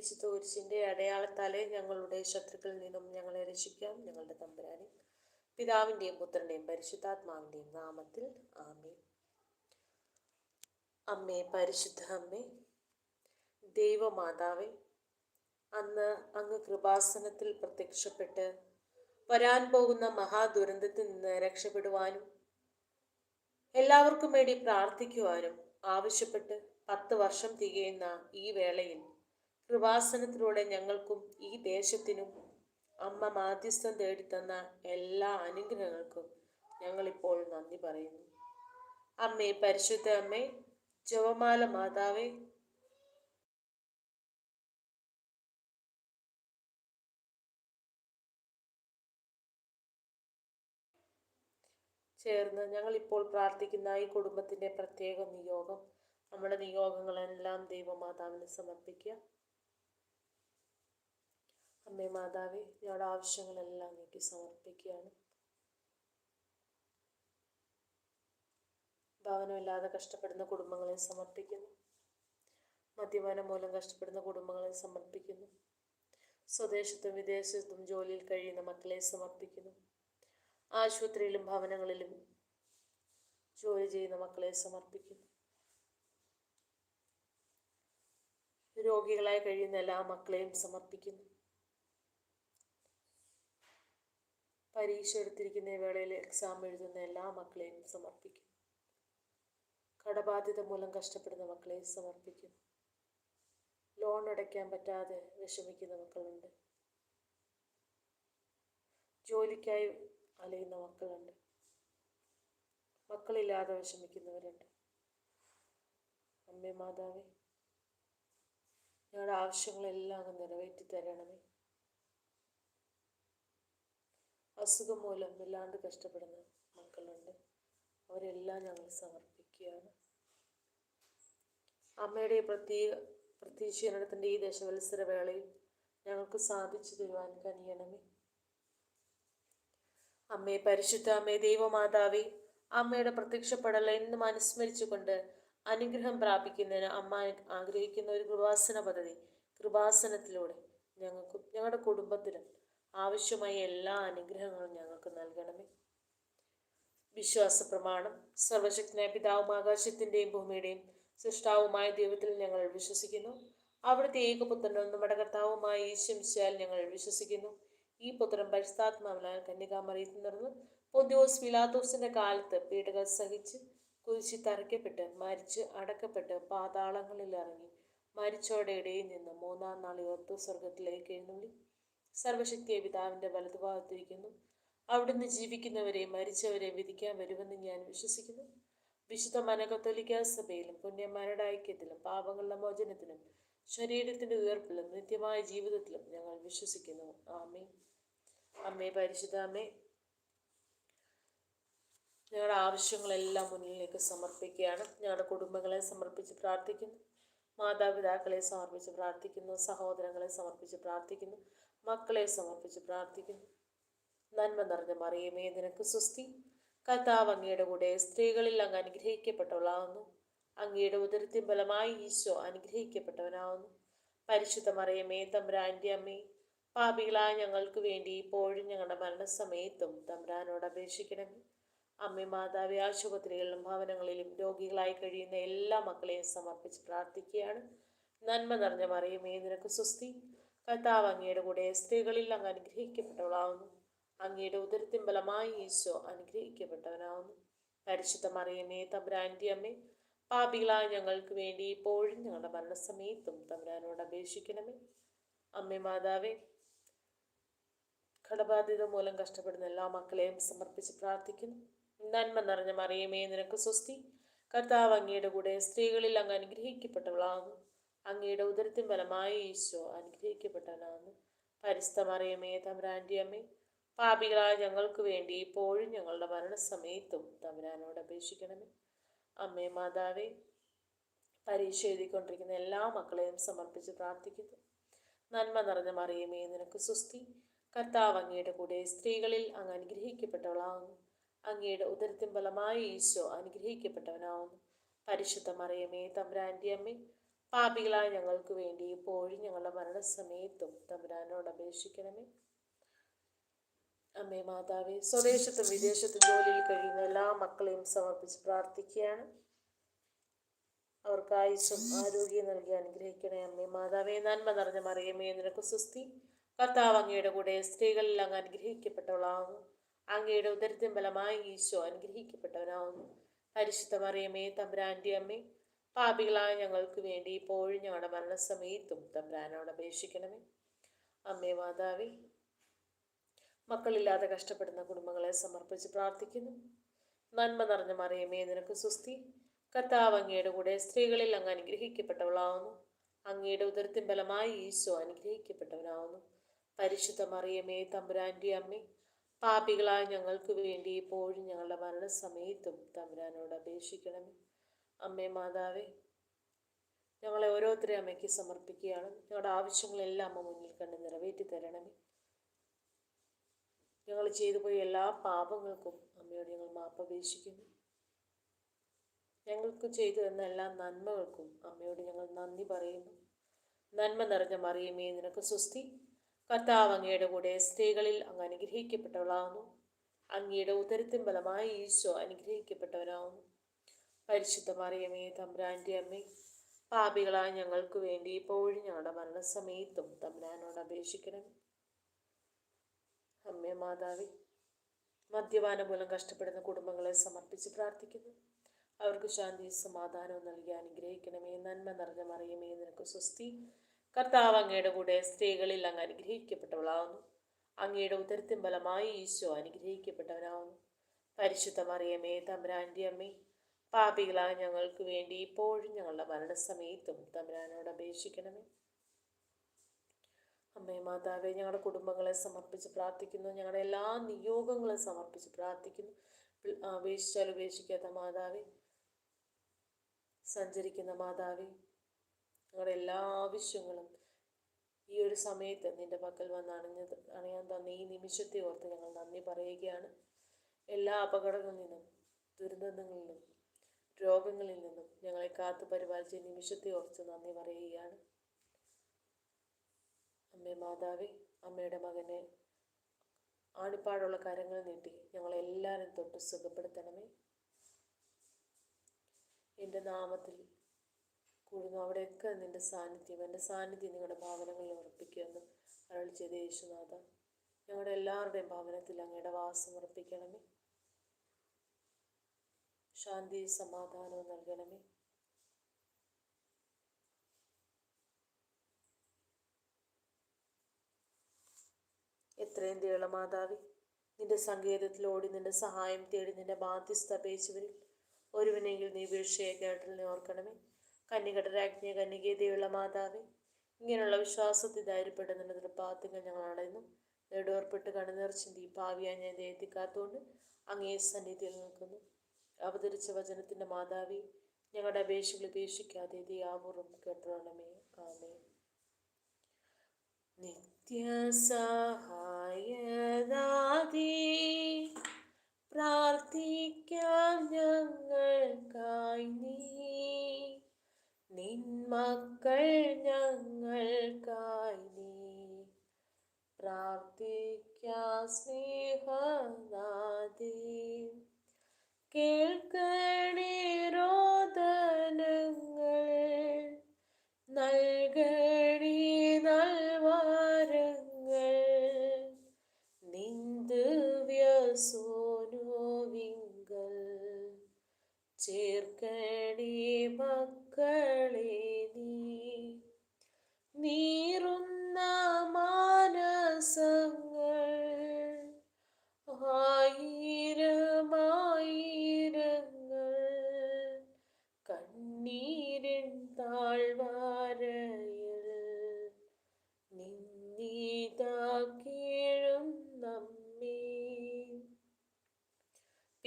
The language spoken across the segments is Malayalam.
വിശുദ്ധ കുരിശിന്റെ അടയാളത്താലെ ഞങ്ങളുടെ ശത്രുക്കളിൽ നിന്നും ഞങ്ങളെ രക്ഷിക്കാം. ഞങ്ങളുടെ തമ്പുരാനെ പിതാവിന്റെയും പുത്രന്റെയും പരിശുദ്ധാത്മാവിന്റെയും നാമത്തിൽ ആമേ അമ്മേ പരിശുദ്ധ അമ്മേ ദൈവമാതാവേ അന്ന് അങ്ങ് കൃപാസനത്തിൽ പ്രത്യക്ഷപ്പെട്ട് വരാൻ പോകുന്ന മഹാദുരന്തത്തിൽ നിന്ന് രക്ഷപ്പെടുവാനും എല്ലാവർക്കും വേണ്ടി പ്രാർത്ഥിക്കുവാനും ആവശ്യപ്പെട്ട് പത്ത് വർഷം തികയുന്ന ഈ വേളയിൽ കൃപാസനത്തിലൂടെ ഞങ്ങൾക്കും ഈ ദേശത്തിനും അമ്മ മാധ്യസ്ഥം തേടിത്തന്ന എല്ലാ അനുഗ്രഹങ്ങൾക്കും ഞങ്ങളിപ്പോൾ നന്ദി പറയുന്നു. അമ്മേ പരിശുദ്ധ അമ്മേ ജവമാല മാതാവേ ചേർന്ന് ഞങ്ങൾ ഇപ്പോൾ പ്രാർത്ഥിക്കുന്ന ഈ കുടുംബത്തിന്റെ പ്രത്യേക നിയോഗം നമ്മുടെ നിയോഗങ്ങളെല്ലാം ദൈവമാതാവിന് സമർപ്പിക്കുക. അമ്മേ മാതാവേ ഞങ്ങളുടെ ആവശ്യങ്ങളെല്ലാം അങ്ങേക്ക് സമർപ്പിക്കുകയാണ്. ഭവനമില്ലാതെ കഷ്ടപ്പെടുന്ന കുടുംബങ്ങളെ സമർപ്പിക്കുന്നു. മദ്യപാനം മൂലം കഷ്ടപ്പെടുന്ന കുടുംബങ്ങളെ സമർപ്പിക്കുന്നു. സ്വദേശത്തും വിദേശത്തും ജോലിയിൽ കഴിയുന്ന മക്കളെ സമർപ്പിക്കുന്നു. ആശുപത്രിയിലും ഭവനങ്ങളിലും ജോലി ചെയ്യുന്ന മക്കളെ സമർപ്പിക്കുന്നു. രോഗികളായി കഴിയുന്ന എല്ലാ മക്കളെയും സമർപ്പിക്കുന്നു. പരീക്ഷ എടുത്തിരിക്കുന്ന വേളയിൽ എക്സാം എഴുതുന്ന എല്ലാ മക്കളെയും സമർപ്പിക്കും. കടബാധ്യത മൂലം കഷ്ടപ്പെടുന്ന മക്കളെ സമർപ്പിക്കും. ലോൺ അടയ്ക്കാൻ പറ്റാതെ വിഷമിക്കുന്ന മക്കളുണ്ട്. ജോലിക്കായി അലയുന്ന മക്കളുണ്ട്. മക്കളില്ലാതെ വിഷമിക്കുന്നവരുണ്ട്. അമ്മേ മാതാവേ ഞങ്ങളുടെ ആവശ്യങ്ങളെല്ലാം അങ്ങ് നിറവേറ്റി തരണമേ അസുഖം മൂലം വല്ലാണ്ട് കഷ്ടപ്പെടുന്ന മക്കളുണ്ട്. അവരെല്ലാം ഞങ്ങൾ സമർപ്പിക്കുകയാണ്. അമ്മയുടെ പ്രത്യേക പ്രത്യക്ഷീകരണത്തിന്റെ ഈ ദശവത്സര വേളയിൽ ഞങ്ങൾക്ക് സാധിച്ചു തരുവാൻ കനിയണമേ. അമ്മേ പരിശുദ്ധ അമ്മേ ദൈവമാതാവേ അമ്മയുടെ പ്രത്യക്ഷപ്പെടൽ എന്നും അനുസ്മരിച്ചുകൊണ്ട് അനുഗ്രഹം പ്രാപിക്കുന്നതിന് അമ്മ ആഗ്രഹിക്കുന്ന ഒരു കൃപാസന പദ്ധതി കൃപാസനത്തിലൂടെ ഞങ്ങൾക്കും ഞങ്ങളുടെ കുടുംബത്തിനും ആവശ്യമായ എല്ലാ അനുഗ്രഹങ്ങളും ഞങ്ങൾക്ക് നൽകണമേ. വിശ്വാസ പ്രമാണം സർവശക്തനായ പിതാവും ആകാശത്തിന്റെയും ഭൂമിയുടെയും സൃഷ്ടാവുമായ ദൈവത്തിൽ ഞങ്ങൾ വിശ്വസിക്കുന്നു. അവിടുത്തെ ഏകപുത്രനും നമ്മുടെ കർത്താവുമായ ഈശ്വംശാൽ ഞങ്ങൾ വിശ്വസിക്കുന്നു. ഈ പുത്രൻ പരിസ്ഥാത്മാവിനാൽ കന്യകാമറിയത്തിൽ നിന്ന് പൊന്തിയോസ് മിലാത്തോസിന്റെ കാലത്ത് പീഡകൾ സഹിച്ച് കുരിശി തറയ്ക്കപ്പെട്ട് മരിച്ച് അടക്കപ്പെട്ട് പാതാളങ്ങളിൽ ഇറങ്ങി മരിച്ചോടെ ഇടയിൽ നിന്ന് മൂന്നാം നാൾ ഉയർത്തു സ്വർഗത്തിലേക്ക് എഴുന്നള്ളി. സർവശക്തിയെ പിതാവിന്റെ വലതുഭാഗത്തിരിക്കുന്നു. അവിടുന്ന് ജീവിക്കുന്നവരെ മരിച്ചവരെ വിധിക്കാൻ വരുമെന്ന് ഞാൻ വിശ്വസിക്കുന്നു. വിശുദ്ധ മനകത്തൊലിക്ക സഭയിലും പുണ്യന്മാരുടെ ഐക്യത്തിലും പാപങ്ങളുടെ മോചനത്തിലും ശരീരത്തിന്റെ ഉയർപ്പിലും നിത്യമായ ജീവിതത്തിലും ഞങ്ങൾ വിശ്വസിക്കുന്നു. ആമേ അമ്മേ പരിശുദ്ധ അമ്മേ ഞങ്ങളുടെ ആവശ്യങ്ങളെല്ലാം മുന്നിലേക്ക് സമർപ്പിക്കുകയാണ്. ഞങ്ങളുടെ കുടുംബങ്ങളെ സമർപ്പിച്ച് പ്രാർത്ഥിക്കുന്നു. മാതാപിതാക്കളെ സമർപ്പിച്ച് പ്രാർത്ഥിക്കുന്നു. സഹോദരങ്ങളെ സമർപ്പിച്ച് പ്രാർത്ഥിക്കുന്നു. മക്കളെ സമർപ്പിച്ച് പ്രാർത്ഥിക്കുന്നു. നന്മ നിറഞ്ഞ മറിയമേ നിനക്ക് സ്വസ്തി. കർത്താവ് അങ്ങയുടെ കൂടെ സ്ത്രീകളിൽ അങ്ങ് അനുഗ്രഹിക്കപ്പെട്ടവളാവുന്നു. അങ്ങയുടെ ഉദരത്തിൻ ബലമായി ഈശോ അനുഗ്രഹിക്കപ്പെട്ടവനാവുന്നു. പരിശുദ്ധ മറിയമേ തമ്പ്രാന്റെ അമ്മേ പാപികളായ ഞങ്ങൾക്ക് വേണ്ടി ഇപ്പോഴും ഞങ്ങളുടെ മരണസമയത്തും തമ്പ്രാനോട് അപേക്ഷിക്കണമേ. അമ്മേ മാതാവി ആശുപത്രികളിലും ഭവനങ്ങളിലും രോഗികളായി കഴിയുന്ന എല്ലാ മക്കളെയും സമർപ്പിച്ച് പ്രാർത്ഥിക്കുകയാണ്. നന്മ നിറഞ്ഞ മറിയമേ നിനക്ക് സ്വസ്തി. കർത്താവ് അങ്ങയുടെ കൂടെ സ്ത്രീകളിൽ അങ്ങ് അനുഗ്രഹിക്കപ്പെട്ടവളാവുന്നു. അങ്ങയുടെ ഉദരത്തിൻ ബലമായി ഈശോ അനുഗ്രഹിക്കപ്പെട്ടവനാവുന്നു. പരിശുദ്ധ മറിയമേ തമ്പുരാന്റെ അമ്മേ പാപികളായ ഞങ്ങൾക്ക് വേണ്ടി ഇപ്പോഴും ഞങ്ങളുടെ മരണസമയത്തും തമ്പുരാനോട് അപേക്ഷിക്കണമേ. അമ്മേ മാതാവേ കടബാധ്യത മൂലം കഷ്ടപ്പെടുന്ന എല്ലാ മക്കളെയും സമർപ്പിച്ച് പ്രാർത്ഥിക്കുന്നു. നന്മ നിറഞ്ഞ മറിയമേ നിനക്ക് സ്വസ്തി. കർത്താവ് അങ്ങയുടെ കൂടെ സ്ത്രീകളിൽ അങ്ങ് അനുഗ്രഹിക്കപ്പെട്ടവളാകുന്നു അങ്ങയുടെ ഉദരത്തിൻ ബലമായ ഈശോ അനുഗ്രഹിക്കപ്പെട്ടവനാകുന്നു. പരിസ്ഥമറിയമേ തമ്പുരാന്റെ അമ്മേ പാപികളായ ഞങ്ങൾക്ക് വേണ്ടി ഇപ്പോഴും ഞങ്ങളുടെ മരണസമയത്തും തമ്പുരാനോട് അപേക്ഷിക്കണമേ. അമ്മേ മാതാവേ പരീക്ഷ എഴുതിക്കൊണ്ടിരിക്കുന്ന എല്ലാ മക്കളെയും സമർപ്പിച്ച് പ്രാർത്ഥിക്കുന്നു. നന്മ നിറഞ്ഞ മറിയമേ നിനക്ക് സുസ്തി കർത്താവ് അങ്ങയുടെ കൂടെ സ്ത്രീകളിൽ അങ്ങ് അനുഗ്രഹിക്കപ്പെട്ടവളാകുന്നു. അങ്ങയുടെ ഉദരത്തിൻ ബലമായ ഈശോ അനുഗ്രഹിക്കപ്പെട്ടവനാവുന്നു പരിശുദ്ധ മറിയമേ തമ്പുരാന്റെ അമ്മേ പാപികളായ ഞങ്ങൾക്ക് വേണ്ടി ഇപ്പോഴും ഞങ്ങളുടെ മരണസമയത്തും തമ്പുരാനോട് അപേക്ഷിക്കണമേ. അമ്മേ മാതാവേ സ്വദേശത്തും വിദേശത്തും ജോലിയിൽ കഴിയുന്ന എല്ലാ മക്കളെയും സമർപ്പിച്ച് പ്രാർത്ഥിക്കുകയാണ്. അവർക്ക് ആയുസ്സും ആരോഗ്യം നൽകി അനുഗ്രഹിക്കണേ അമ്മേ മാതാവേ. നന്മ നിറഞ്ഞ മറിയമേ നിനക്ക് സുസ്തി കർത്താവ് അങ്ങയുടെ കൂടെ സ്ത്രീകളിൽ അങ്ങ് അനുഗ്രഹിക്കപ്പെട്ടവളാകുന്നു. അങ്ങയുടെ ഉദരത്തിൻ ബലമായി ഈശോ അനുഗ്രഹിക്കപ്പെട്ടവനാകുന്നു. പരിശുദ്ധ മറിയമേ തമ്പുരാന്റെ അമ്മേ പാപികളായ ഞങ്ങൾക്ക് വേണ്ടി ഇപ്പോഴും ഞങ്ങളുടെ മരണസമയത്തും തമ്പ്രാനോട് അപേക്ഷിക്കണമേ. അമ്മേ മാതാവി മക്കളില്ലാതെ കഷ്ടപ്പെടുന്ന കുടുംബങ്ങളെ സമർപ്പിച്ച് പ്രാർത്ഥിക്കുന്നു. നന്മ നിറഞ്ഞ മറിയമേ നിനക്ക് സുസ്തി കർത്താവ് അങ്ങയുടെ കൂടെ സ്ത്രീകളിൽ അങ്ങ് അനുഗ്രഹിക്കപ്പെട്ടവളാവുന്നു. അങ്ങയുടെ ഉദരത്തിൻ ബലമായി ഈശോ അനുഗ്രഹിക്കപ്പെട്ടവനാവുന്നു. പരിശുദ്ധ മറിയമേ തമ്പുരാന്റെ അമ്മേ പാപികളായ ഞങ്ങൾക്ക് വേണ്ടി ഇപ്പോഴും ഞങ്ങളുടെ മരണസമയത്തും തമ്പുരാനോട് അപേക്ഷിക്കണമേ. അമ്മേ മാതാവേ ഞങ്ങളെ ഓരോരുത്തരെ അമ്മയ്ക്ക് സമർപ്പിക്കുകയാണ്. ഞങ്ങളുടെ ആവശ്യങ്ങളെല്ലാം അമ്മ മുന്നിൽ കണ്ട് നിറവേറ്റി തരണമേ. ഞങ്ങൾ ചെയ്തു പോയ എല്ലാ പാപങ്ങൾക്കും അമ്മയോട് ഞങ്ങൾ മാപ്പപേക്ഷിക്കുന്നു. ഞങ്ങൾക്ക് ചെയ്തു തന്ന എല്ലാ നന്മകൾക്കും അമ്മയോട് ഞങ്ങൾ നന്ദി പറയുന്നു. നന്മ നിറഞ്ഞ മറിയമേ നിനക്ക് സുസ്തി കർത്താവ് അങ്ങയുടെ കൂടെ സ്ത്രീകളിൽ അങ്ങ് അനുഗ്രഹിക്കപ്പെട്ടവളാകുന്നു അങ്ങയുടെ ഉദരത്തിൻ ബലമായി ഈശോ അനുഗ്രഹിക്കപ്പെട്ടവനാകുന്നു പരിശുദ്ധ മറിയമേ തമ്പ്രാന്റെ അമ്മേ പാപികളായ ഞങ്ങൾക്ക് വേണ്ടി ഇപ്പോഴും ഞങ്ങളുടെ മരണസമയത്തും തമ്പ്രാനോട് അപേക്ഷിക്കണം. അമ്മേ മാതാവി മദ്യപാനം മൂലം കഷ്ടപ്പെടുന്ന കുടുംബങ്ങളെ സമർപ്പിച്ച് പ്രാർത്ഥിക്കുന്നു. അവർക്ക് ശാന്തി സമാധാനവും നൽകി അനുഗ്രഹിക്കണമേ. നന്മ നിറഞ്ഞ മറിയമേ നിനക്ക് സ്വസ്തി. കർത്താവ് അങ്ങയുടെ കൂടെ സ്ത്രീകളിൽ അങ്ങ് അനുഗ്രഹിക്കപ്പെട്ടവളാവുന്നു. അങ്ങയുടെ ഉദരത്തിൻ ബലമായി ഈശോ അനുഗ്രഹിക്കപ്പെട്ടവനാവുന്നു. പരിശുദ്ധ മറിയമേ തമ്പ്രാന്റെ അമ്മേ പാപികളായ ഞങ്ങൾക്ക് വേണ്ടി ഇപ്പോഴും ഞങ്ങളുടെ മരണസമയത്തും തമ്പുരാനോട് അപേക്ഷിക്കണമേ. അമ്മേ മാതാവേ ഞങ്ങളുടെ കുടുംബങ്ങളെ സമർപ്പിച്ച് പ്രാർത്ഥിക്കുന്നു. ഞങ്ങളുടെ എല്ലാ നിയോഗങ്ങളും സമർപ്പിച്ച് പ്രാർത്ഥിക്കുന്നു. അപേക്ഷിച്ചാൽ ഉപേക്ഷിക്കാത്ത മാതാവേ സഞ്ചരിക്കുന്ന മാതാവേ ഞങ്ങളുടെ എല്ലാ ആവശ്യങ്ങളും ഈ ഒരു സമയത്ത് നിന്റെ പക്കൽ വന്ന് അണിഞ്ഞത് അണിയാൻ തന്ന ഈ നിമിഷത്തെ ഓർത്ത് ഞങ്ങൾ നന്ദി പറയുകയാണ്. എല്ലാ അപകടങ്ങളിൽ നിന്നും ദുരന്തങ്ങളിൽ നിന്നും രോഗങ്ങളിൽ നിന്നും ഞങ്ങളെ കാത്തു പരിപാലിച്ച നിമിഷത്തെ ഓർത്ത് നന്ദി പറയുകയാണ്. അമ്മേ മാതാവി അമ്മയുടെ മകനെ ആണിപ്പാടുള്ള കരങ്ങൾ നീട്ടി ഞങ്ങളെല്ലാവരും തൊട്ട് സുഖപ്പെടുത്തണമേ. എന്റെ നാമത്തിൽ കൂടുന്നു അവിടെയൊക്കെ നിന്റെ സാന്നിധ്യം എന്റെ സാന്നിധ്യം നിങ്ങളുടെ ഭാവനങ്ങളിൽ ഉറപ്പിക്കുമെന്ന് അരൾ ചെയ്ത യേശുനാഥ ഞങ്ങളുടെ എല്ലാവരുടെയും ഭവനത്തിൽ അങ്ങയുടെ വാസം ഉറപ്പിക്കണമേ. ശാന്തി സമാധാനവും നൽകണമേ. എത്രയും ദേളമാതാവി നിന്റെ സങ്കേതത്തിൽ ഓടി നിന്റെ സഹായം തേടി നിന്റെ ബാധ്യസ്ഥ അപേക്ഷവരിൽ ഒരുവിനെങ്കിൽ നീ വീഴ്ചയെ കേട്ടലിനെ ഓർക്കണമേ. കന്നികട കന്നികേതയുള്ള മാതാവേ ഇങ്ങനെയുള്ള വിശ്വാസത്തിൽ ധൈര്യപ്പെടുന്നതിന്റെ തൃപ്പാത്തിങ്ങൾ ഞങ്ങൾ അടയുന്നു നെടുവേർപ്പെട്ട് കണ്ണുനീർ ഈ ഭാവിയായി ഞാൻ എത്തിക്കാത്തതുകൊണ്ട് അങ്ങേ സന്നിധിയിൽ നിൽക്കുന്നു. അവതരിച്ച വചനത്തിന്റെ മാതാവി ഞങ്ങളുടെ അപേക്ഷകൾ ഉപേക്ഷിക്കാതെ ദിയാമുറും കേട്ടോണമേ. ആമേ നിത്യസഹായദാതി പ്രാർത്ഥിക്കാം ഞങ്ങൾക്കായി നീ. നിന്മക്കൾ ഞങ്ങൾക്കായി നീ. പ്രാർത്ഥിക്കാം സ്നേഹനാദി. கேட்கடே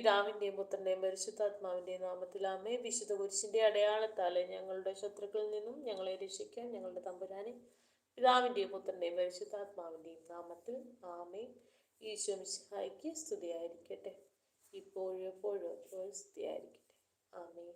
പിതാവിന്റെയും പുത്രന്റെയും പരിശുദ്ധാത്മാവിന്റെയും നാമത്തിൽ അമ്മേ വിശുദ്ധ കുരിശിന്റെ അടയാളത്താലെ ഞങ്ങളുടെ ശത്രുക്കളിൽ നിന്നും ഞങ്ങളെ രക്ഷിക്കാൻ ഞങ്ങളുടെ തമ്പുരാനെ പിതാവിന്റെയും പുത്രന്റെയും പരിശുദ്ധാത്മാവിന്റെയും നാമത്തിൽ ആമേ ഈശോ മിശിഹായിക്ക് സ്തുതിയായിരിക്കട്ടെ. ഇപ്പോഴും എപ്പോഴും സ്തുതിയായിരിക്കട്ടെ. ആമേ